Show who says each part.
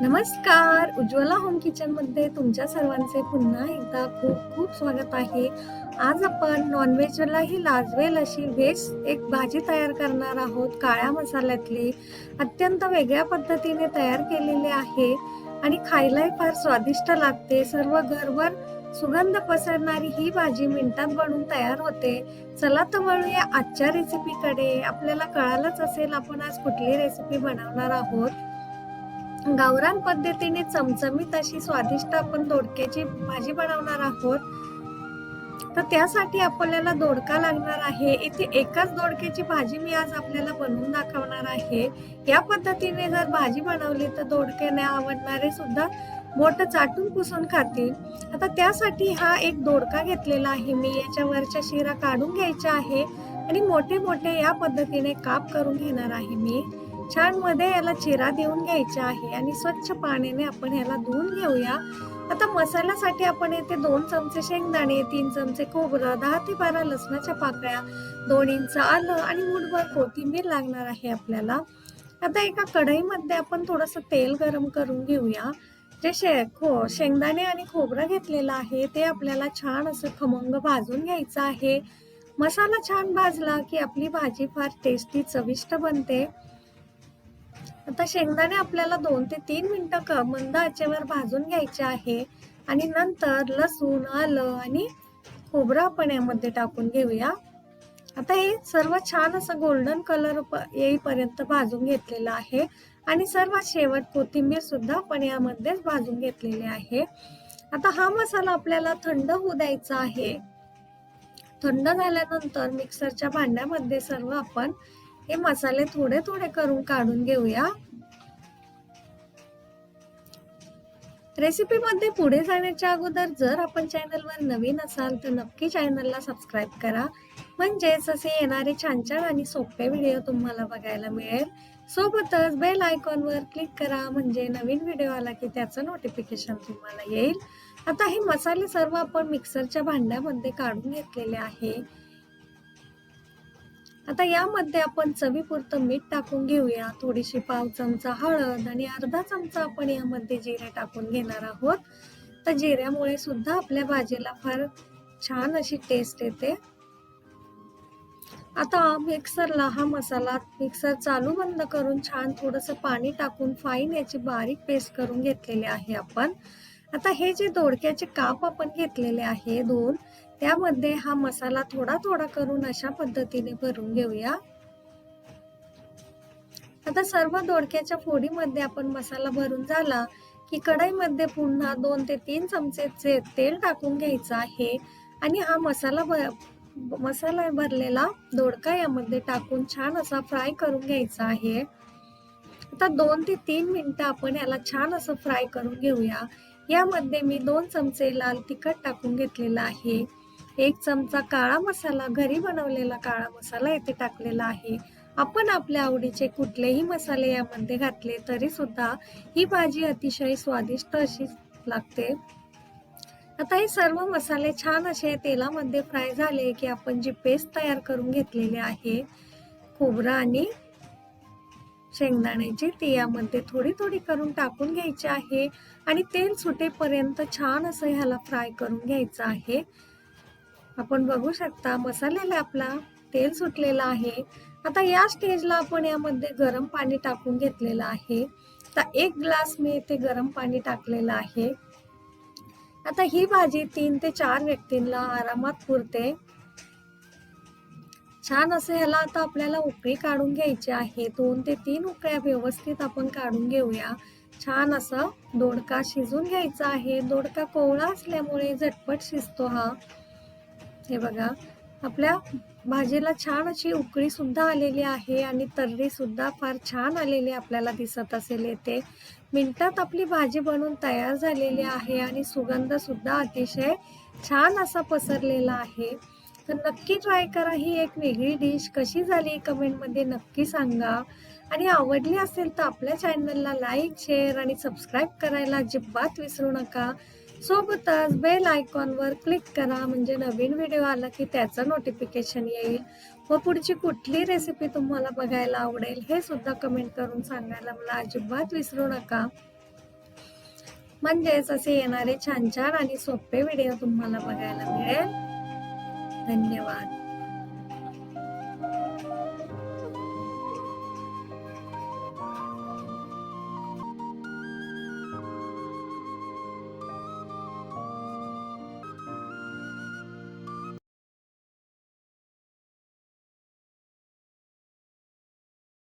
Speaker 1: नमस्कार. उज्ज्वला होम किचनमध्ये तुमच्या सर्वांचे पुन्हा एकदा खूप खूप स्वागत आहे. आज आपण नॉनव्हेजलाही लाजवेल अशी व्हेज एक भाजी तयार करणार आहोत काळ्या मसाल्यातली. अत्यंत वेगळ्या पद्धतीने तयार केलेली आहे आणि खायलाही फार स्वादिष्ट लागते. सर्व घरभर सुगंध पसरणारी ही भाजी मिनिटात बनवून तयार होते. चला तर वळूया आजच्या रेसिपीकडे आपल्याला कळालंच असेल आपण आज कुठली रेसिपी बनवणार आहोत. गावरान पद्धतीने चमचमीत अशी स्वादिष्ट आपण दोडक्याची भाजी बनवणार आहोत. तर त्यासाठी आपल्याला दोडका लागणार आहे. इथे एकाच दोडक्याची भाजी मी आज आपल्याला बनवून दाखवणार आहे. या पद्धतीने जर भाजी बनवली तर दोडक्याने आवडणारे सुद्धा बोट चाटून पुसून खातील. आता त्यासाठी हा एक दोडका घेतलेला आहे. मी याच्या वरच्या शिरा काढून घ्यायच्या आहे आणि मोठे मोठे या पद्धतीने काप करून घेणार आहे मी. छानमध्ये याला चिरा देऊन घ्यायचा आहे आणि स्वच्छ पाण्याने आपण याला धुवून घेऊया. आता मसाल्यासाठी आपण येथे दोन चमचे शेंगदाणे तीन चमचे खोबरं दहा ते बारा लसणाच्या पाकळ्या दोन इंच आलं आणि मुठभर कोथिंबीर लागणार आहे आपल्याला. आता एका कढईमध्ये आपण थोडस तेल गरम करून घेऊया. जे शे खो शेंगदाणे आणि खोबरं घेतलेलं आहे ते आपल्याला छान असं खमंग भाजून घ्यायचं आहे. मसाला छान भाजला की आपली भाजी फार टेस्टी चविष्ट बनते. आता शेंगदाणे आपल्याला दोन ते तीन मिनटं क मंद आचेवर भाजून घ्यायचे आहे. आणि नंतर लसूण आलं आणि खोबरं आपण यामध्ये टाकून घेऊया. आता हे सर्व छान असं गोल्डन कलर येईपर्यंत भाजून घेतलेलं आहे. आणि सर्वात शेवट कोथिंबीर सुद्धा आपण यामध्येच भाजून घेतलेली आहे. आता हा मसाला आपल्याला थंड होऊ द्यायचा आहे. थंड झाल्यानंतर मिक्सरच्या भांड्यामध्ये सर्व आपण हे मसाले थोडे थोडे करून काढून घेऊया. रेसिपी मध्ये पुढे जाण्याच्या अगोदर जर आपण चॅनलवर नवीन असाल तर नक्की चॅनलला सबस्क्राईब करा. म्हणजेच असे येणारे छान छान आणि सोपे व्हिडिओ तुम्हाला बघायला मिळेल. सोबतच बेल आयकॉनवर क्लिक करा. म्हणजे नवीन व्हिडिओ आला की त्याचं नोटिफिकेशन तुम्हाला येईल. आता हे मसाले सर्व आपण मिक्सरच्या भांड्यामध्ये काढून घेतलेले आहे. आता यामध्ये आपण चवीपुरतं मीठ टाकून घेऊया. थोडीशी पाव चमचा हळद आणि अर्धा चमचा आपण यामध्ये जिरे टाकून घेणार आहोत. तर जिऱ्यामुळे सुद्धा आपल्या भाजीला फार छान अशी टेस्ट येते. आता मिक्सरला हा मसाला मिक्सर चालू बंद करून छान थोडस पाणी टाकून फाईन याची बारीक पेस्ट करून घेतलेली आहे आपण. आता हे जे दोडक्याचे काप आपण घेतलेले आहे दोन त्यामध्ये हा मसाला थोडा थोडा करून अशा पद्धतीने भरून घेऊया. आता सर्व दोडक्याच्या फोडीमध्ये आपण मसाला भरून झाला की कढईमध्ये पुन्हा दोन ते तीन चमचे तेल टाकून घ्यायचं आहे आणि हा मसाला मसाला भरलेला दोडका यामध्ये टाकून छान असा फ्राय करून घ्यायचा आहे. आता दोन ते तीन मिनिटं आपण याला छान असं फ्राय करून घेऊया. यामध्ये मी दोन चमचे लाल तिखट टाकून घेतलेलं आहे. एक चमचा काळा मसाला घरी बनवलेला काळा मसाला येथे टाकलेला आहे. आपण आपल्या आवडीचे कुठलेही मसाले यामध्ये घातले तरी सुद्धा ही भाजी अतिशय स्वादिष्ट अशी लागते. आता हे सर्व मसाले छान असे तेलामध्ये फ्राय झाले की आपण जी पेस्ट तयार करून घेतलेली आहे खोबरं आणि शेंगदाण्याची ती यामध्ये थोडी थोडी करून टाकून घ्यायची आहे आणि तेल सुटेपर्यंत छान असं ह्याला फ्राय करून घ्यायचं आहे. आपण बघू शकता मसाल्याला आपला तेल सुटलेला आहे. आता या स्टेजला आपण यामध्ये गरम पाणी टाकून घेतलेलं आहे. तर एक ग्लास मी इथे गरम पाणी टाकलेलं आहे. आता ही भाजी तीन ते चार व्यक्तींना आरामात पुरते. छान असं ह्याला आता आपल्याला उकळी काढून घ्यायची आहे. दोन ते तीन उकळ्या व्यवस्थित आपण काढून घेऊया. छान असं दोडका शिजून घ्यायचा आहे. दोडका कोवळा असल्यामुळे झटपट शिजतो हा. हे बघा. आपल्या भाजीला छान अशी उकळी सुद्धा आलेली आहे आणि तर्री सुद्धा फार छान आलेली आपल्याला दिसत असेल येते मिनटात आपली भाजी बनवून तयार झालेली आहे आणि सुगंध सुद्धा अतिशय छान असा पसरलेला आहे. तर नक्की ट्राय करा ही एक वेगळी डिश कशी झाली कमेंटमध्ये नक्की सांगा. आणि आवडली असेल तर आपल्या चॅनलला लाईक शेअर आणि सबस्क्राईब करायला अजिबात विसरू नका. सोबतच बेल आयकॉनवर क्लिक करा म्हणजे नवीन व्हिडिओ आला की त्याचं नोटिफिकेशन येईल. व पुढची कुठली रेसिपी तुम्हाला बघायला आवडेल हे सुद्धा कमेंट करून सांगायला मला अजिबात विसरू नका. म्हणजेच असे येणारे छान छान आणि सोपे व्हिडिओ तुम्हाला बघायला मिळेल. धन्यवाद.